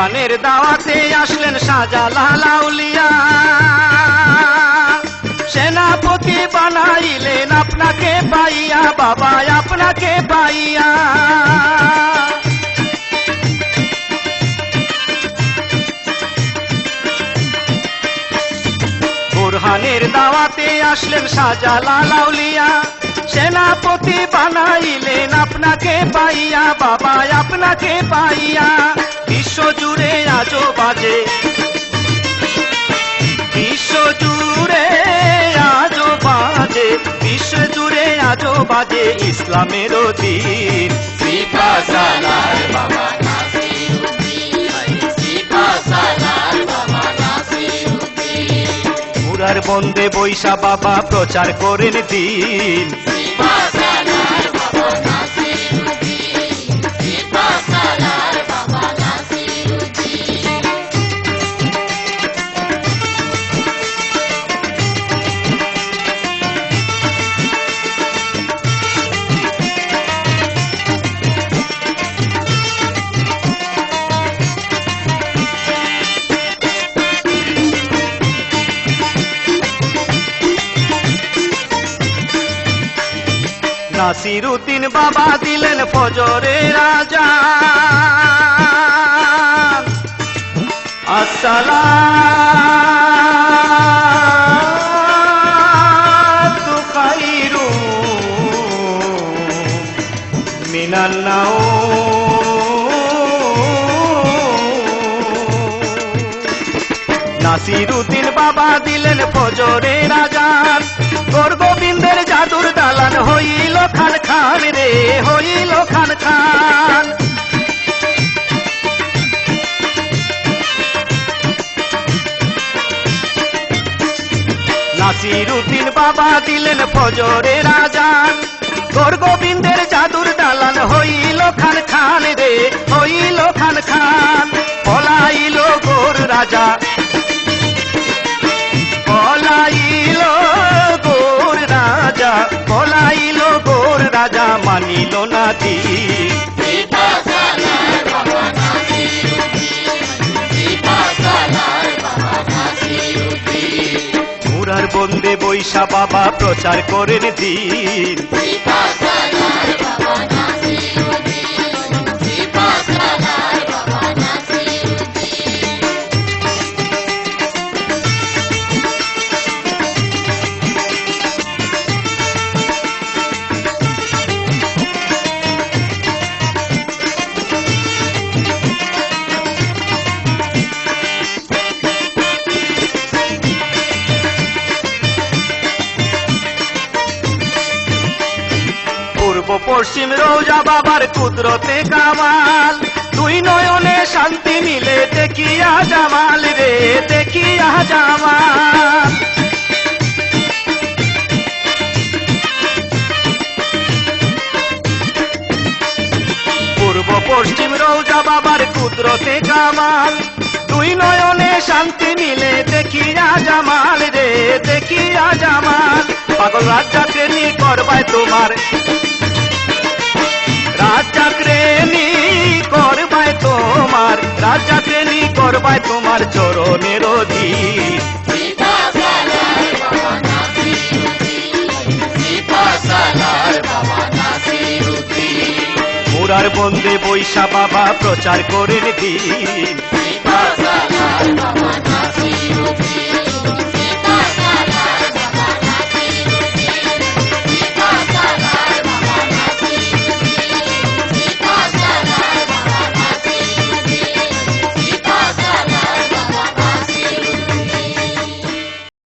বোরহানের দাওয়াতে আসলেন শাহজালাল আউলিয়া। সেনাপতি বানাইলেন আপনাকে পাইয়া বাবা আপনাকে পাইয়া। বোরহানের দাওয়াতে আসলেন শাহজালাল আউলিয়া। সেনাপতি বানাইলেন আপনাকে পাইয়া বাবা আপনাকে পাইয়া। বিশ্ব জুড়ে আজো বাজে বিশ্ব জুড়ে আজো বাজে বিশ্ব জুড়ে আজো বাজে ইসলামের দিন বাবা মুরার বন্দে বৈশা বাবা প্রচার করেন দিন। বাবা নাসিরুদ্দিন বাবা দিলেন ফজরে রাজা। আসসালাতু খাইরু মিনান নাসিরুদ্দিন বাবা দিলেন ফজরে রাজান হইল খান খান রে, হইল খান খান। নাসিরুদ্দিন বাবা দিলেন ফজরে রাজান গোর গোবিন্দের জাদুর দালান হইল খান খান রে, হইল খান খান। পলাইল গোর রাজা মানিল না নাসিরুদ্দিন মুরার বন্দে বৈশা বাবা প্রচার করেন দিন। পূর্ব পশ্চিম রোজা বাবার কুদরতে কামাল। দুই নয়নে শান্তি মিলে দেখিয়া জামাল রে, দেখিয়া জামাল। পূর্ব পশ্চিম রৌজা বাবার কুদরতে কামাল। দুই নয়নে শান্তি মিলে দেখিয়া জামাল রে, দেখিয়া জামাল। পাগল রাজ্জাকে নি করবায় তোমার রাজ্জাকে প্রেমী করবায় তোমার, রাজা প্রেমী করবায় তোমার চরণের মুরার বন্দে বৈশা বাবা প্রচার করেন দিন।